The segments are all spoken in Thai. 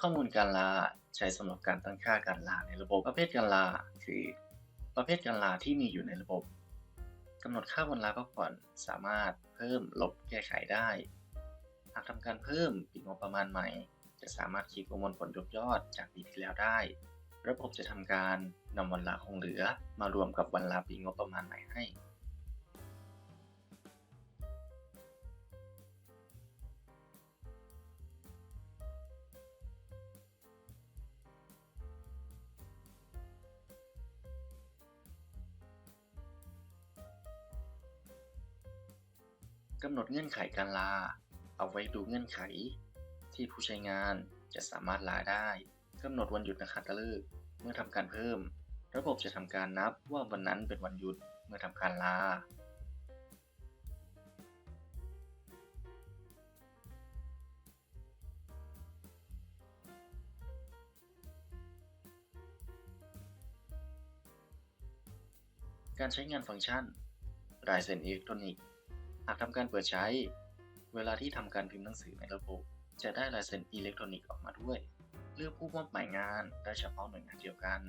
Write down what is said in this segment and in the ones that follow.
ข้อมูลการลาใช้สำหรับการตั้งค่าการลาในระบบประเภทการลาคือ ประเภทการลาที่มีอยู่ในระบบกำหนดค่าวันลาพักผ่อนสามารถเพิ่มลบแก้ไขได้ หากทำการเพิ่มปีงบประมาณใหม่ จะสามารถคิดประมวลผลยกยอดจากปีที่แล้วได้ ระบบจะทำการนำวันลาคงเหลือมารวมกับวันลาปีงบประมาณใหม่ให้ กำหนดเงื่อนไขการลา เอาไว้ดูเงื่อนไข ที่ผู้ใช้งานจะสามารถลาได้กำหนดวันหยุดนักขัตฤกษ์เมื่อทำการเพิ่ม ระบบจะทำการนับว่าวันนั้นเป็นวันหยุดเมื่อทำการลา การใช้งานฟังก์ชันลายเซ็นอิเล็กทรอนิกส์ากทำการเปิดใช้ เวลาที่ทำการพิมพ์หนังสือในระบบ จะได้ลายเซ็นอิเล็กทรอนิกส์ออกมาด้วย เลือกผู้มอบหมายงานได้เฉพาะหน่วยงานเดียวกัน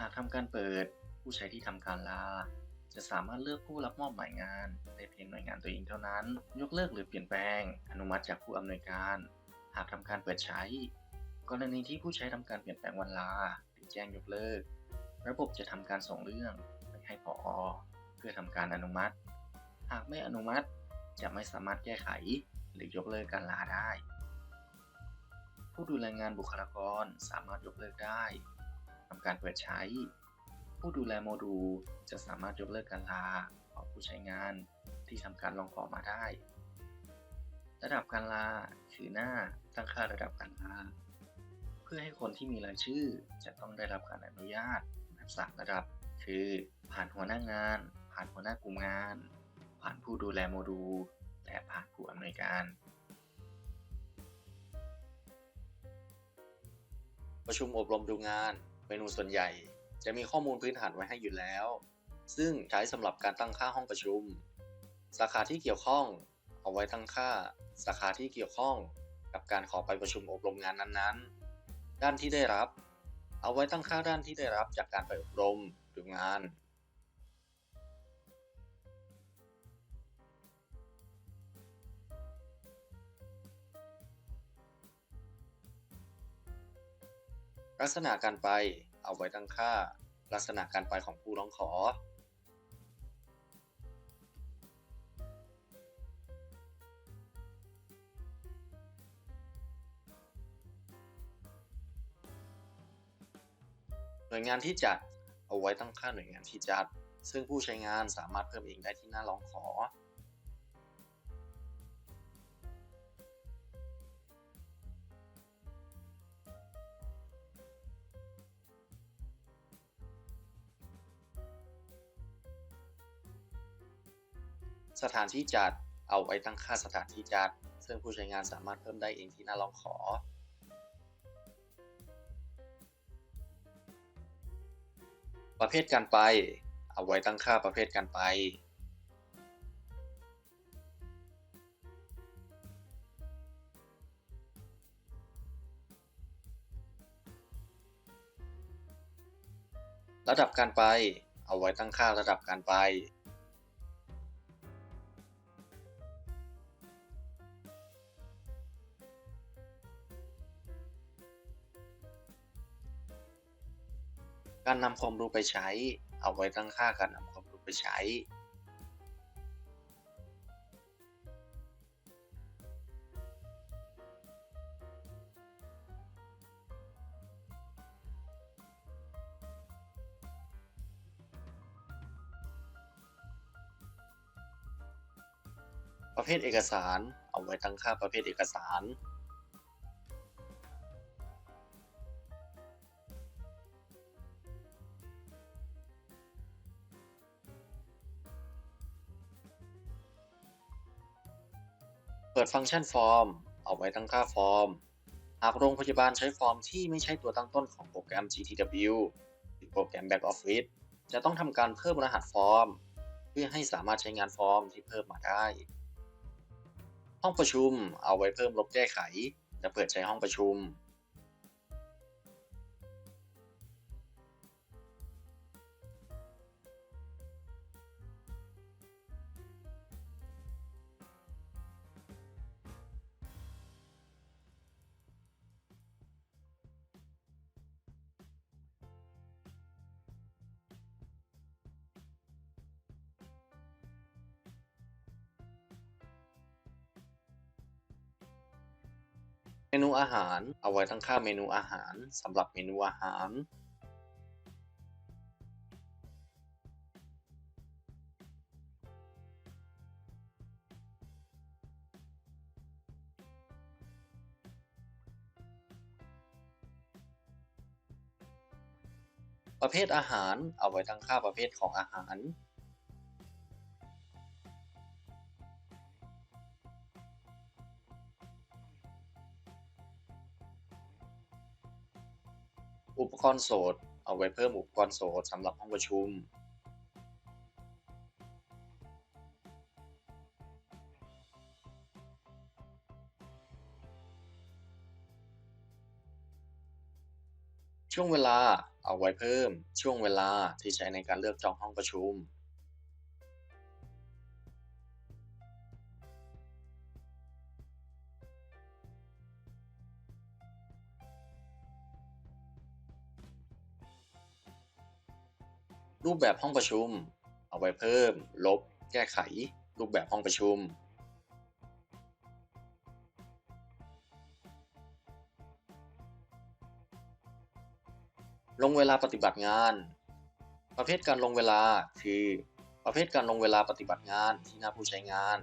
หากทำการเปิดผู้ใช้ที่ทำการลา จะสามารถเลือกผู้รับมอบหมายงานได้เพียงหน่วยงานตัวเองเท่านั้น ยกเลิกหรือเปลี่ยนแปลง อนุมัติจากผู้อำนวยการ หากทำการเปิดใช้ กรณีที่ผู้ใช้ทำการเปลี่ยนแปลงวันลาหรือแจ้งยกเลิก ระบบจะทำการส่งเรื่องไปให้ผอเพื่อทำการอนุมัติ หากไม่อนุมัติจะไม่สามารถแก้ไขหรือยกเลิกการลาได้ ผู้ดูแลงานบุคลากรสามารถยกเลิกได้ทำการเปิดใช้ ผู้ดูแลโมดูลจะสามารถยกเลิกการลาของผู้ใช้งานที่ทำการลองขอมาได้ ระดับการลาคือหน้าตั้งค่าระดับการลา เพื่อให้คนที่มีรายชื่อจะต้องได้รับการอนุญาตแบบสามระดับ คือผ่านหัวหน้างาน ผ่านหัวหน้ากลุ่มงาน ผ่านผู้ดูแลโมดูลและผ่านผู้อำนวยการ ประชุมอบรมดูงาน เมนูส่วนใหญ่ จะมีข้อมูลพื้นฐานไว้ให้อยู่แล้ว ซึ่งใช้สำหรับการตั้งค่าห้องประชุม สาขาที่เกี่ยวข้อง เอาไว้ตั้งค่า สาขาที่เกี่ยวข้องกับการขอไปประชุมอบรมงานนั้นๆ ด้านที่ได้รับ เอาไว้ตั้งค่าด้านที่ได้รับจากการไปอบรมดูงาน ลักษณะการไปเอาไว้ตั้งค่า ลักษณะการไปของผู้ร้องขอ หน่วยงานที่จัดเอาไว้ตั้งค่าหน่วยงานที่จัด ซึ่งผู้ใช้งานสามารถเพิ่มเองได้ที่หน้าร้องขอ สถานที่จัดเอาไว้ตั้งค่าสถานที่จัด ซึ่งผู้ใช้งานสามารถเพิ่มได้เองที่หน้าร้องขอ ประเภทการไป เอาไว้ตั้งค่าประเภทการไป ระดับการไป เอาไว้ตั้งค่าระดับการไป การนำความรู้ไปใช้ เอาไว้ตั้งค่าการนำความรู้ไปใช้ ประเภทเอกสาร เอาไว้ตั้งค่าประเภทเอกสาร เปิดฟังก์ชันฟอร์ม เอาไว้ตั้งค่าฟอร์ม หากโรงพยาบาลใช้ฟอร์มที่ไม่ใช่ตัวตั้งต้นของโปรแกรม GTW หรือโปรแกรม Back Office จะต้องทำการเพิ่มรหัสฟอร์ม เพื่อให้สามารถใช้งานฟอร์มที่เพิ่มมาได้ ห้องประชุมเอาไว้เพิ่มลบแก้ไข จะเปิดใช้ห้องประชุม นูอาหาร เอาไว้ตั้งค่าเมนูอาหารสำหรับเมนูอาหาร ประเภทอาหาร เอาไว้ตั้งค่าประเภทของอาหาร รณ์โสดเอาไว้เพิ่มอุปกรณ์โสดสำหรับห้องประชุม ช่วงเวลาเอาไว้เพิ่มช่วงเวลาที่ใช้ในการเลือกจองห้องประชุม รูปแบบห้องประชุม เอาไว้เพิ่ม ลบ แก้ไข รูปแบบห้องประชุม ลงเวลาปฏิบัติงาน ประเภทการลงเวลาคือ ประเภทการลงเวลาปฏิบัติงานที่หน้าผู้ใช้งาน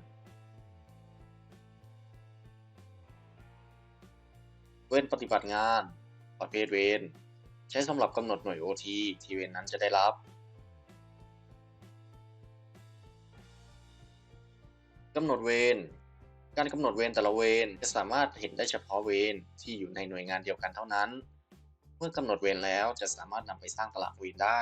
เว้นปฏิบัติงาน ประเภทเวรใช้สำหรับกำหนดหน่วย OT ที่เวรนั้นจะได้รับ กำหนดเวรการกำหนดเวรแต่ละเวรจะสามารถเห็นได้เฉพาะเวรที่อยู่ในหน่วยงานเดียวกันเท่านั้น เมื่อกำหนดเวรแล้วจะสามารถนำไปสร้างตารางเวรได้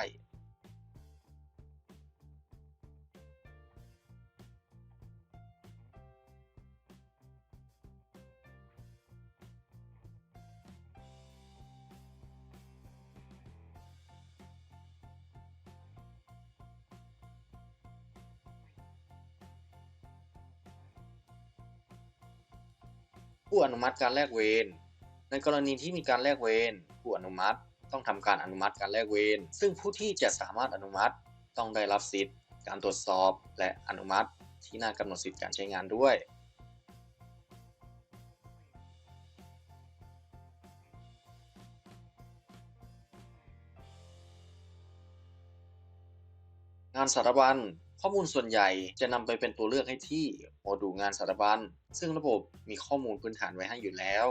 อนุมัติการแลกเวรในกรณีที่มีการแลกเวรผู้อนุมัติต้องทำการอนุมัติการแลกเวรซึ่งผู้ที่จะสามารถอนุมัติต้องได้รับสิทธิ์ การตรวจสอบและอนุมัติที่น้ากำหนดสิทธิการใช้งานด้วย งานสารบัญ ข้อมูลส่วนใหญ่จะนำไปเป็นตัวเลือกให้ที่โมดูลงานสารบัญ ซึ่งระบบมีข้อมูลพื้นฐานไว้ให้อยู่แล้ว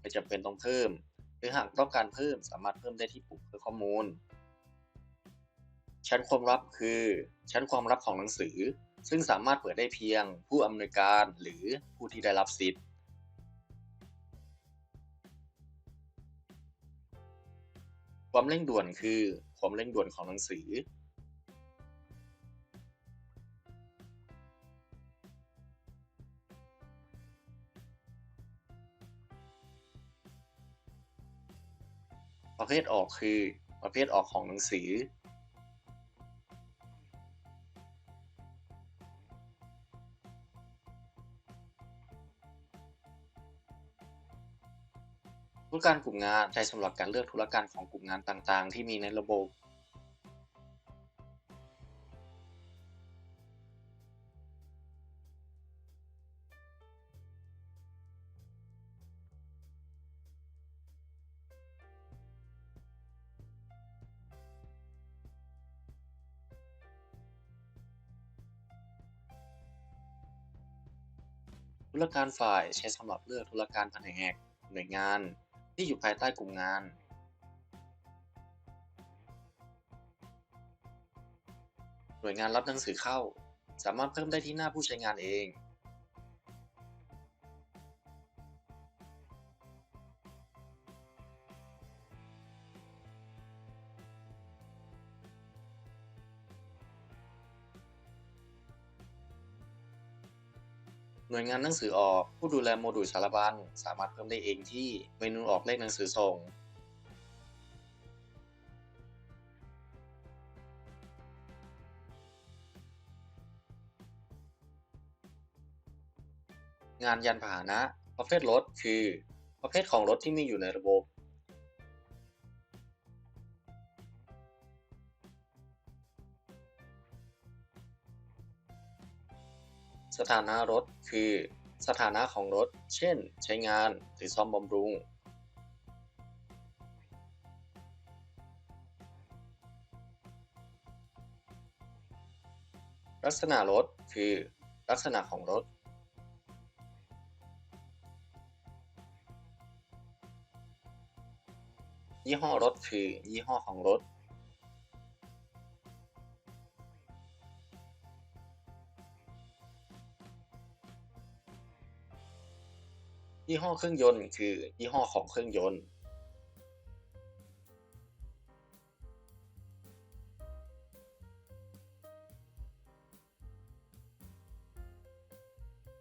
ไม่จำเป็นต้องเพิ่ม หรือหากต้องการเพิ่มสามารถเพิ่มได้ที่ปุ่มเพิ่มข้อมูล ชั้นความลับคือ ชั้นความลับของหนังสือ ซึ่งสามารถเปิดได้เพียง ผู้อำนวยการหรือผู้ที่ได้รับสิทธิ์ความเร่งด่วนคือ ความเร่งด่วนของหนังสือ ภทออกคือประเภทออกของหนังสือ ธุรการกลุ่มงานใช้สำหรับการเลือกธุรการของกลุ่มงานต่างๆ ที่มีในระบบ ธุรการฝ่ายใช้สำหรับเลือกธุรการแผนกหน่วยงานที่อยู่ภายใต้กลุ่มงาน หน่วยงานรับหนังสือเข้า สามารถเพิ่มได้ที่หน้าผู้ใช้งานเอง หน่วยงานหนังสือออกผู้ดูแลโมดูลสารบัญสามารถเพิ่มได้เองที่เมนูออกเลขหนังสือส่ง งานยานพาหนะประเภทรถคือ ประเภทของรถที่มีอยู่ในระบบ ถานะรถคือ สถานะของรถ เช่น ใช้งานหรือซ่อมบำรุง ลักษณะรถคือ ลักษณะของรถ ยี่ห้อรถคือยี่ห้อของรถ ยี่ห้อเครื่องยนต์คือยี่ห้อของเครื่องยนต์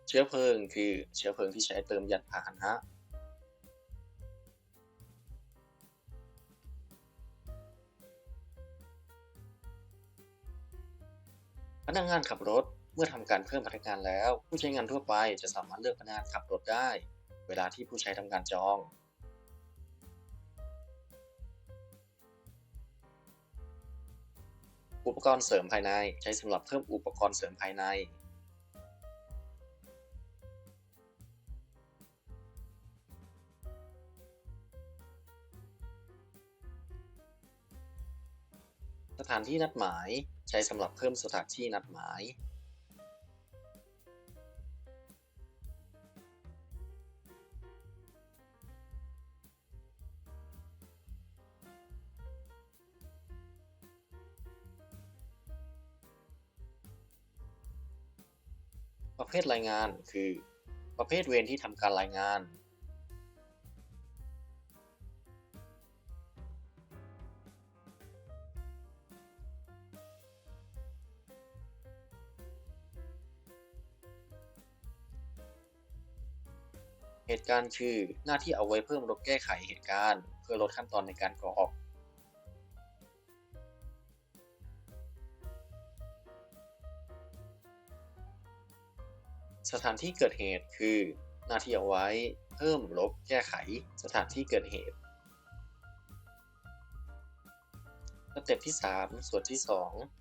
เชื้อเพลิงคือเชื้อเพลิงที่ใช้เติมยานพาหนะพนักงานขับรถเมื่อทำการเพิ่มพนักงานแล้ว ผู้ใช้งานทั่วไปจะสามารถเลือกพนักงานขับรถได้ เวลาที่ผู้ใช้ทำการจองอุปกรณ์เสริมภายในใช้สำหรับเพิ่มอุปกรณ์เสริมภายใน สถานที่นัดหมายใช้สำหรับเพิ่มสถานที่นัดหมาย เภทรายงานคือ ประเภทเวรที่ทำการรายงาน เหตุการณ์คือหน้าที่เอาไว้เพิ่มลดแก้ไขเหตุการณ์ เพื่อลดขั้นตอนในการกรอก สถานที่เกิดเหตุคือ หน้าที่เอาไว้ เพิ่มลบแก้ไข สถานที่เกิดเหตุสเต็ปที่ 3 ส่วนที่ 2